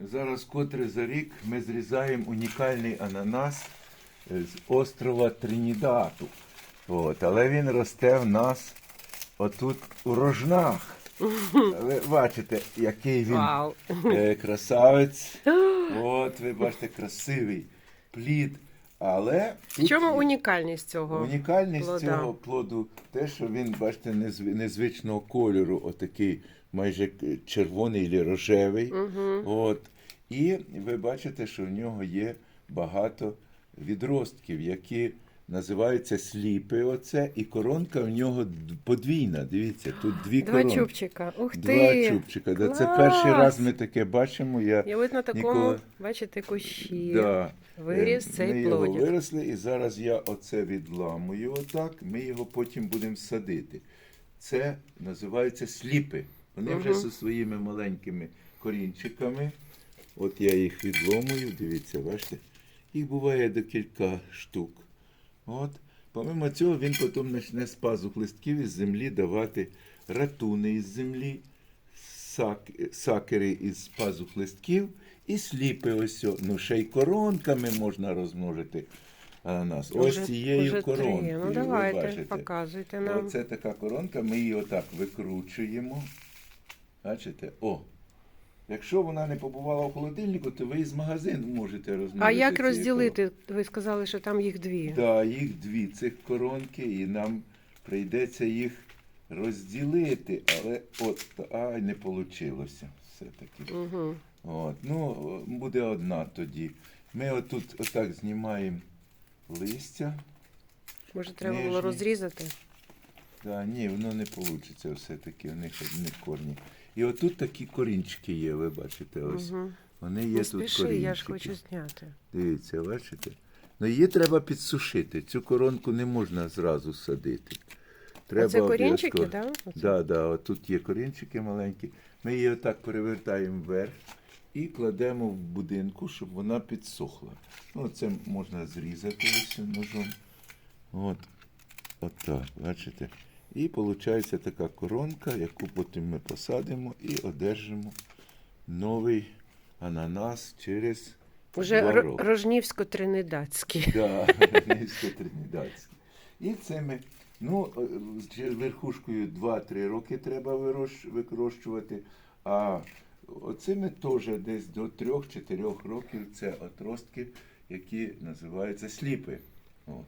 Зараз котре за рік ми зрізаємо унікальний ананас е, з острова Тринідату. От, але він росте в нас отут у рожнах. Ви бачите, який він Вау. е, красавець. От, ви бачите, красивий плід. Але В тут чому є- унікальність цього? Унікальність плода? цього плоду те, що він, бачите, незв- незвичного кольору, отакий майже к- червоний чи рожевий. От. І ви бачите, що в нього є багато відростків, які називаються сліпи. Оце, і коронка в нього подвійна. Дивіться, тут дві Два коронки. чубчика. Ух Два ти! чубчика. Да, це Клас! перший раз ми таке бачимо. Я, І от на такому, Ніколи- бачите, кущі. Да. Виріс Е, цей ми його плодик. виросли, і зараз я оце відламую отак. Ми його потім будемо садити. Це називаються сліпи. Вони вже Мгм. зі своїми маленькими корінчиками. От я їх відломую, дивіться, бачите? Їх буває до кілька штук. От. Помимо цього, він потім почне з пазух листків із землі давати ратуни із землі, сак, сакери із пазух листків і сліпи ось. Ну, ще й коронками можна розмножити ананас. Ось Уже- цією уже три. коронкою. Ну ви давайте, бачите. показуйте нам. Оце така коронка, ми її отак викручуємо. Бачите? О. Якщо вона не побувала в холодильнику, то ви із магазину можете розмовити. А як розділити? Ви сказали, що там їх дві. Так, да, їх дві цих коронки, і нам прийдеться їх розділити, але от ай, не вийшло все-таки. Угу. От, ну, буде одна тоді. Ми отут отак знімаємо листя. Може, треба було розрізати? Да, ні, воно не вийде все-таки, у них одні корні. І отут такі корінчики є, ви бачите, ось. Угу. Вони є Не тут спіши, корінчики. я ж хочу зняти. Дивіться, бачите? Ну її треба підсушити. Цю коронку не можна зразу садити. Треба Оце корінчики, так? Да? Да, да, от тут є корінчики маленькі. Ми її отак перевертаємо вверх і кладемо в будинку, щоб вона підсохла. Ну, це можна зрізати ось ножом. От. Отак, бачите? І виходить така коронка, яку потім ми посадимо і одержимо новий ананас через Уже два ро- роки. рожнівсько-тринидадський. Да, низько тринідадський. І це ми, ну, е, верхушкою 2-3 роки треба вирощ- а оцими теж десь до 3-4 років це отростки, які називаються сліпи. От.